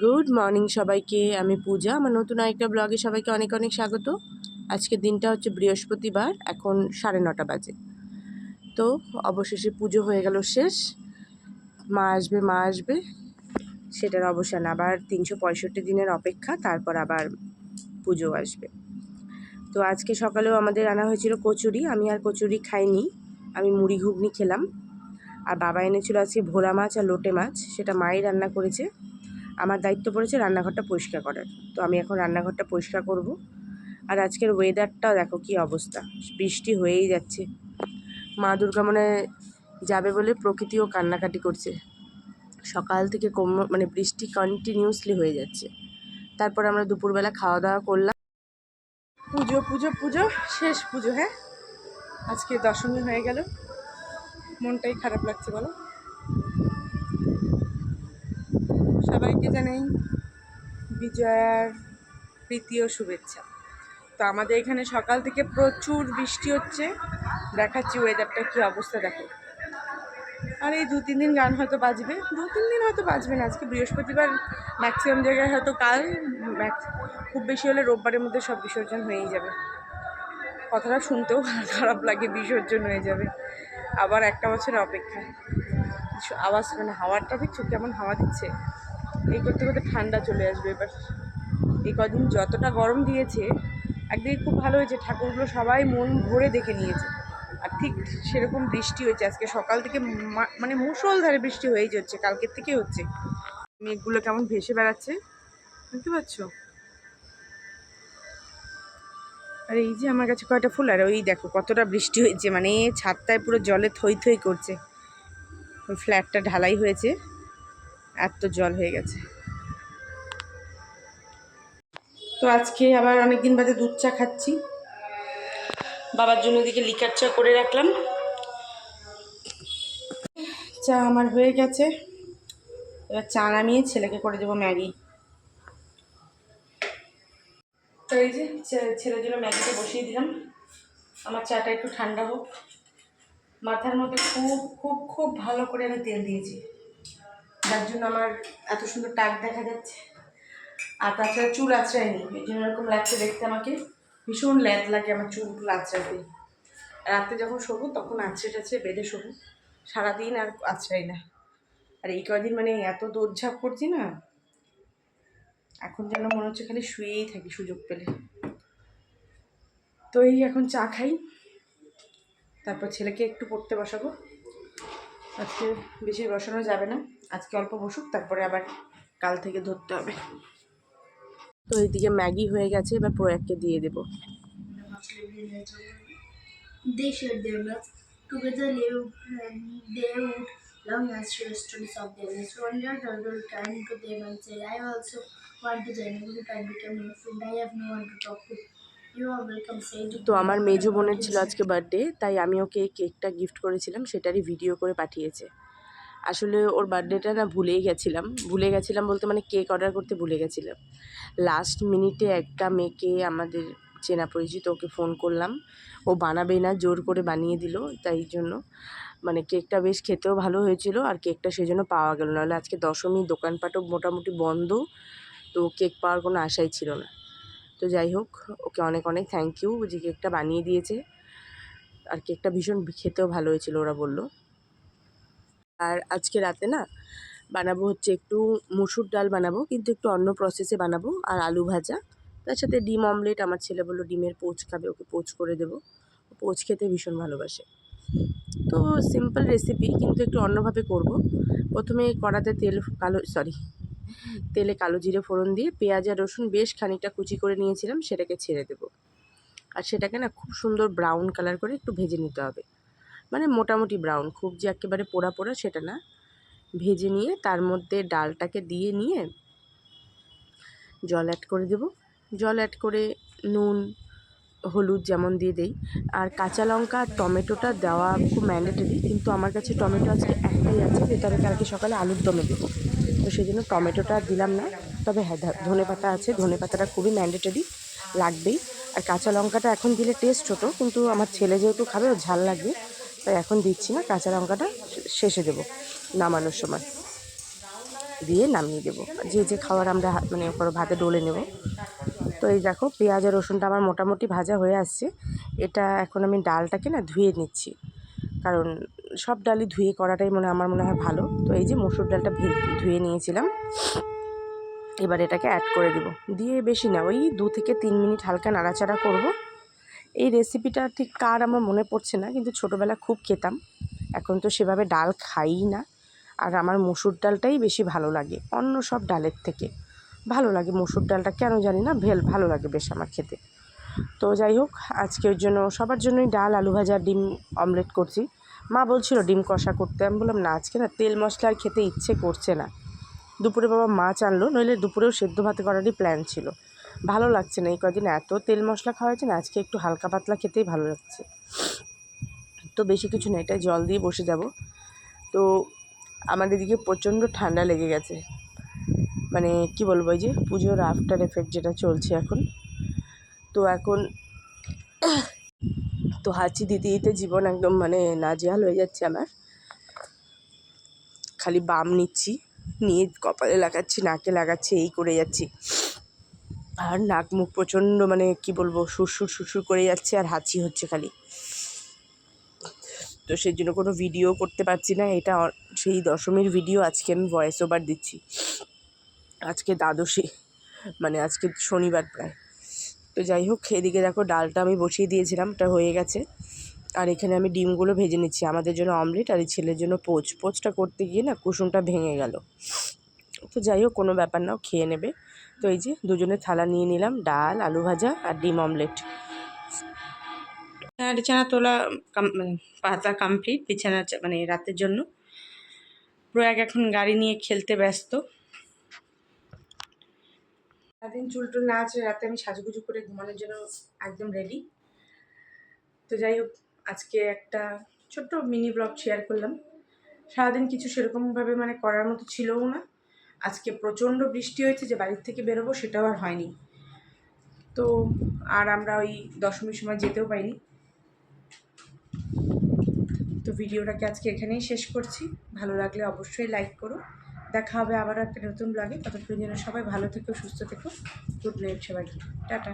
Good morning সবাইকে, আমি পূজা। আমার নতুন আরেকটা ব্লগে সবাইকে অনেক অনেক স্বাগত। আজকের দিনটা হচ্ছে বৃহস্পতিবার, এখন সাড়ে নটা বাজে। তো অবশেষে পুজো হয়ে গেল শেষ। মা আসবে মা আসবে। সেটার অবসান আবার তিনশো পঁয়ষট্টি দিনের অপেক্ষা, তারপর আবার পুজো আসবে। তো আজকে সকালেও আমাদের আনা হয়েছিল কচুরি। আমি আর কচুরি খাইনি। আমি মুড়ি ঘুগনি খেলাম। আর বাবা এনেছিল আজকে ভোলা মাছ আর লোটে মাছ। সেটা মাই রান্না করেছে। আমার দায়িত্ব পড়েছে রান্নাঘরটা পরিষ্কার করার। তো আমি এখন রান্নাঘরটা পরিষ্কার করব। আর আজকের ওয়েদারটাও দেখো কি অবস্থা। বৃষ্টি হয়েই যাচ্ছে। মা দুর্গা মনে যাবে বলে প্রকৃতিও কান্নাকাটি করছে। সকাল থেকে কম মানে বৃষ্টি কন্টিনিউসলি হয়ে যাচ্ছে। তারপর আমরা দুপুরবেলা খাওয়া দাওয়া করলাম। পুজো পুজো পুজো, শেষ পুজো হ্যাঁ? আজকে দশমী হয়ে গেল। মনটাই খারাপ লাগছে বলো। সবাইকে জানাই বিজয়ার প্রীতি শুভেচ্ছা। তো আমাদের এখানে সকাল থেকে প্রচুর বৃষ্টি হচ্ছে, দেখাচ্ছি ওয়েদারটা কী অবস্থা দেখো। আর এই দু তিন দিন গান হয়তো বাজবে, দু তিন দিন হয়তো বাজবে না, আজকে বৃহস্পতিবার ম্যাক্সিমাম জায়গায় হয়তো কাল খুব বেশি হলে রোববারের মধ্যে সব বিসর্জন হয়েই যাবে। কথাটা শুনতেও খারাপ লাগে, বিসর্জন হয়ে যাবে। আবার একটা বছরের অপেক্ষা আওয়াজ মানে হাওয়াটা দেখছ কেমন হাওয়া দিচ্ছে। এই করতে করতে ঠান্ডা চলে আসবে এবার। এই কদিন যতটা গরম দিয়েছে, একদিকে খুব ভালো হয়েছে, ঠাকুরগুলো সবাই মন ভরে দেখে নিয়েছে। আর ঠিক সেরকম বৃষ্টি হয়েছে, আজকে সকাল থেকে মানে মুষলধারে বৃষ্টি হয়েই যাচ্ছে কালকের থেকে হচ্ছে। মেঘগুলো কেমন ভেসে বেড়াচ্ছে, বুঝতে পারছ? আর এই যে আমার কাছে কয়টা ফুল, আর ওই দেখো কতটা বৃষ্টি হয়েছে মানে ছাদটায় পুরো জলে থই থই করছে। ওই ফ্ল্যাটটা ঢালাই হয়েছে। এত জল হয়ে গেছে। তো আজকে আবার অনেক দিন বাদে দুধ চা খাচ্ছি। বাবার জন্য এদিকে লিকার চা করে রাখলাম। চা আমার হয়ে গেছে। এবার চা নামিয়ে ছেলেকে করে দেবো ম্যাগি। তো এই যে ছেলের জন্য ম্যাগিটা বসিয়ে দিলাম। আমার চাটা একটু ঠান্ডা হোক। মাথার মধ্যে খুব খুব খুব ভালো করে আমি তেল দিয়েছি। যার জন্য আমার এত সুন্দর টাক দেখা যাচ্ছে। আর তাছাড়া চুল আঁচড়ায়নি এই জন্য এরকম লাগছে দেখতে আমাকে। ভীষণ ল্যাদ লাগে আমার চুলগুলো আঁচড়াতে। রাতে যখন শোবো তখন আঁচড়ে টাচড়ে বেঁধে শোবো। সারাদিন আর আঁচড়াই না। আর এই কদিন মানে এত দৌড়ঝাঁপ করছি না, এখন যেন মনে হচ্ছে খালি শুয়েই থাকি সুযোগ পেলে। তো এই এখন চা খাই, তারপর ছেলেকে একটু পড়তে বসাবো। আজকে বেশি বসানো যাবে না। আজকে অল্প বসুক, তারপরে আবার কাল থেকে ধরতে হবে। তো এইদিকে ম্যাগি হয়ে গেছে, এবার প্রয়াগকে দিয়ে দেবো। দেশের Debnath together long অ্যাস্ট্রেস্টুডেন্টস of Debnath I also want to জেনে kind become food I want to talk to তো আমার মেজো বোনের ছিল আজকে বার্থডে তাই আমি ওকে কেকটা গিফট করেছিলাম, সেটারই ভিডিও করে পাঠিয়েছে। আসলে ওর বার্থডেটা না ভুলেই গেছিলাম। ভুলে গেছিলাম বলতে মানে কেক অর্ডার করতে ভুলে গেছিলাম। লাস্ট মিনিটে একটা মেয়েকে আমাদের চেনা পরিচিত ওকে ফোন করলাম। ও বানাবে না, জোর করে বানিয়ে দিল, তাই জন্য। মানে কেকটা বেশ খেতেও ভালো হয়েছিল, আর কেকটা সেই জন্য পাওয়া গেল। নাহলে আজকে দশমী দোকানপাটও মোটামুটি বন্ধ, তো কেক পাওয়ার কোনো আশাই ছিল না। তো যাই হোক, ওকে অনেক অনেক থ্যাংক ইউ যে কেকটা বানিয়ে দিয়েছে। আর কেকটা ভীষণ খেতেও ভালো হয়েছিল, ওরা বলল। আর আজকে রাতে না, বানাবো হচ্ছে একটু মুসুর ডাল বানাবো, কিন্তু একটু অন্য প্রসেসে বানাবো, আর আলু ভাজা। তার সাথে ডিম অমলেট আমার ছেলে বলল, ডিমের পোচ খাবে, ওকে পোচ করে দেবো। পোচ খেতে ভীষণ ভালোবাসে। তো সিম্পল রেসিপি কিন্তু একটু অন্যভাবে করব। প্রথমে কড়াতে তেল, কালো সরি তেলে কালো জিরে ফোড়ন দিয়ে পেঁয়াজ আর রসুন বেশ খানিকটা কুচি করে নিয়েছিলাম, সেটাকে ছেড়ে দেবো। আর সেটাকে না খুব সুন্দর ব্রাউন কালার করে একটু ভেজে নিতে হবে। মানে মোটামুটি ব্রাউন খুব যে একেবারে পোড়া পোড়া সেটা না। ভেজে নিয়ে তার মধ্যে ডালটাকে দিয়ে নিয়ে জল অ্যাড করে দেব। জল অ্যাড করে নুন, হলুদ যেমন দিয়ে দেই। আর কাঁচা লঙ্কা আর টমেটোটা দেওয়া খুব ম্যান্ডেটরি কিন্তু আমার কাছে টমেটো আজকে একটাই আছে, যেটা আমি কালকে সকালে আলুর দমে দেবো। তো সেই জন্য টমেটোটা দিলাম না। তবে হ্যাঁ ধনে পাতা আছে, ধনে পাতাটা খুবই ম্যান্ডেটরি লাগবেই। আর কাঁচা লঙ্কাটা এখন দিলে টেস্ট হতো কিন্তু আমার ছেলে যেহেতু খাবে ও ঝাল লাগবে, তাই এখন দিচ্ছি না। কাঁচা লঙ্কাটা শেষে দেবো নামানোর সময়। দিয়ে নামিয়ে দেবো। যে যে খাবার আমরা মানে ওপর ভাতে ডলে নেব। তো এই দেখো, পেঁয়াজ আর রসুনটা আমার মোটামুটি ভাজা হয়ে আসছে। এটা এখন আমি ডালটাকে না ধুয়ে নিচ্ছি। কারণ সব ডালই ধুয়ে করাটাই মনে আমার মনে হয় ভালো। তো এই যে মসুর ডালটা ধুয়ে নিয়েছিলাম। এবার এটাকে অ্যাড করে দেবো। দিয়ে বেশি না, ওই দু থেকে তিন মিনিট হালকা নাড়াচাড়া করব। এই রেসিপিটা ঠিক কার আমার মনে পড়ছে না, কিন্তু ছোটোবেলা খুব খেতাম। এখন তো সেভাবে ডাল খাই না। আর আমার মসুর ডালটাই বেশি ভালো লাগে, অন্য সব ডালের থেকে। ভালো লাগে মসুর ডালটা, কেন জানি না, ভেল, ভালো লাগে বেশ আমার খেতে। তো যাই হোক, আজকের জন্য সবার জন্যই ডাল, আলু ভাজা, ডিম অমলেট করছি। মা বলছিল ডিম কষা করতে। আমি বললাম, না, আজকে না তেল মশলা আর খেতে ইচ্ছে করছে না। দুপুরে বাবা মাছ আনলো নইলে দুপুরেও সেদ্ধ ভাত করারই প্ল্যান ছিল। ভালো লাগছে না এই কদিন এত তেল মশলা খাওয়া হয়েছে না, আজকে একটু হালকা পাতলা খেতেই ভালো লাগছে। তো বেশি কিছু না এটা জল দিয়ে বসে যাব। তো আমার এদিকে প্রচণ্ড ঠান্ডা লেগে গেছে। মানে কি বলব যে পুজোর আফটার এফেক্ট যেটা চলছে এখন। তো এখন তো হাঁচি দিতে দিতে জীবন একদম মানে নাজেহাল হয়ে যাচ্ছে আমার। খালি বাম নিচ্ছি, নিয়ে কপালে লাগাচ্ছি, নাকে লাগাচ্ছি, এই করে যাচ্ছি। আর নাক মুখ প্রচণ্ড মানে কি বলব, সুরসুর সুরসুর করে যাচ্ছে আর হাঁচি হচ্ছে খালি। তো সেই জন্য কোনো ভিডিও করতে পারছি না, এটা সেই দশমীর ভিডিও আজকে আমি ভয়েস ওভার দিচ্ছি। আজকে দ্বাদশী মানে আজকে শনিবার প্রায়। তো যাই হোক, এদিকে দেখো ডালটা আমি বসিয়ে দিয়েছিলাম, ওটা হয়ে গেছে। আর এখানে আমি ডিমগুলো ভেজে নিচ্ছি, আমাদের জন্য অমলেট আর এই ছেলের জন্য পোচ। পোচটা করতে গিয়ে না কুসুমটা ভেঙে গেল। তো যাই হোক, কোনো ব্যাপার নাও খেয়ে নেবে। তো এই যে দুজনে থালা নিয়ে নিলাম, ডাল, আলু ভাজা আর ডিম অমলেট। হ্যাঁ বিছানা তোলা মানে পাতা কমপ্লিট বিছানা মানে রাতের জন্য। প্রয়াগ এখন গাড়ি নিয়ে খেলতে ব্যস্ত। সারাদিন চুল টুল না আছে রাতে আমি সাজুগুজু করে ঘুমানোর জন্য একদম রেডি তো যাই হোক, আজকে একটা ছোট্ট মিনি ব্লগ শেয়ার করলাম। সারাদিন কিছু সেরকমভাবে মানে করার মতো ছিলও না। আজকে প্রচণ্ড বৃষ্টি হয়েছে যে বাড়ির থেকে বেরোবো সেটাও আর হয়নি। তো আর আমরা ওই দশমীর সময় যেতেও পাইনি তো ভিডিওটাকে আজকে এখানেই শেষ করছি। ভালো লাগলে অবশ্যই লাইক করো। দেখা হবে আবার একটা নতুন ব্লগে ততক্ষণ যেন সবাই ভালো থেকো, সুস্থ থেকো। গুড নাইট সবাইকে। টাটা।